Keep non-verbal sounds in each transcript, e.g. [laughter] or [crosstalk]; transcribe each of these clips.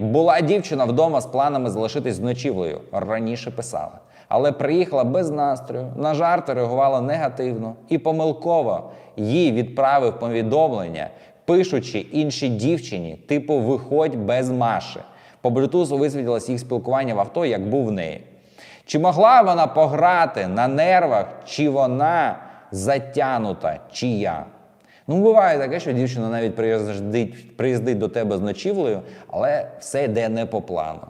Була дівчина вдома з планами залишитись з ночівлею. Раніше писала. Але приїхала без настрою, на жарти реагувала негативно і помилково їй відправив повідомлення, пишучи іншій дівчині, типу виходь без Маші. По блютузу висвітилось їх спілкування в авто, як був в неї. Чи могла вона пограти на нервах, чи вона затянута, чи я? Ну, буває таке, що дівчина навіть приїздить, приїздить до тебе з ночівлею, але все йде не по плану.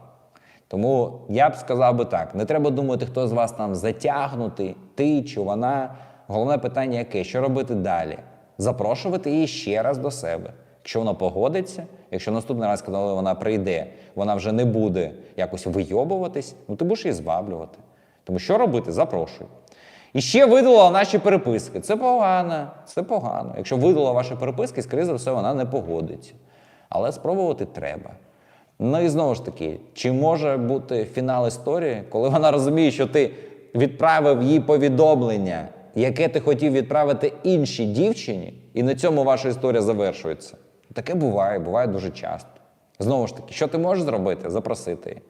Тому я б сказав би так: не треба думати, хто з вас там затягнутий, ти чи вона. Головне питання яке? Що робити далі? Запрошувати її ще раз до себе. Якщо вона погодиться, якщо наступний раз, коли вона прийде, вона вже не буде якось вийобуватись, ну ти будеш її зваблювати. Тому що робити? Запрошуй. І ще видалила наші переписки. Це погано, це погано. Якщо видалила ваші переписки, скоріше за все, вона не погодиться. Але спробувати треба. Ну і знову ж таки, чи може бути фінал історії, коли вона розуміє, що ти відправив їй повідомлення, яке ти хотів відправити іншій дівчині, і на цьому ваша історія завершується? Таке буває, буває дуже часто. Знову ж таки, що ти можеш зробити? Запросити її.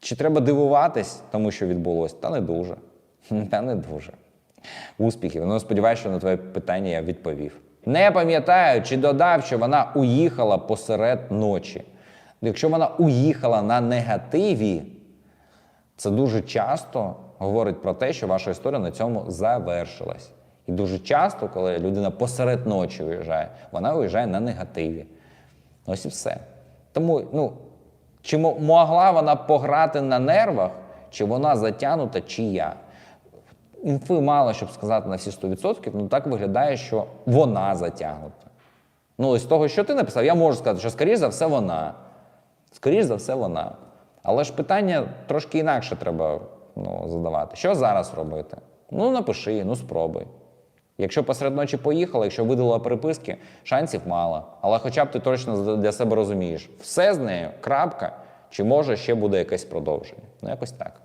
Чи треба дивуватись тому, що відбулося? Та не дуже. [laughs] Та не дуже. Успіхів. Ну, сподіваюся, що на твоє питання я відповів. Не пам'ятаю, чи додав, що вона уїхала посеред ночі. Якщо вона уїхала на негативі, це дуже часто говорить про те, що ваша історія на цьому завершилась. І дуже часто, коли людина посеред ночі виїжджає, вона виїжджає на негативі. Ось і все. Тому, ну, чи могла вона пограти на нервах, чи вона затягнута, чи я? Інфи мало, щоб сказати на всі 100%, ну так виглядає, що вона затягнута. Ну, з того, що ти написав, я можу сказати, що скоріш за все вона. Скоріш за все вона. Але ж питання трошки інакше треба ну, задавати. Що зараз робити? Ну, напиши, ну спробуй. Якщо посеред ночі поїхала, якщо видала переписки, шансів мало. Але хоча б ти точно для себе розумієш, все з нею, крапка, чи може ще буде якесь продовження. Ну, якось так.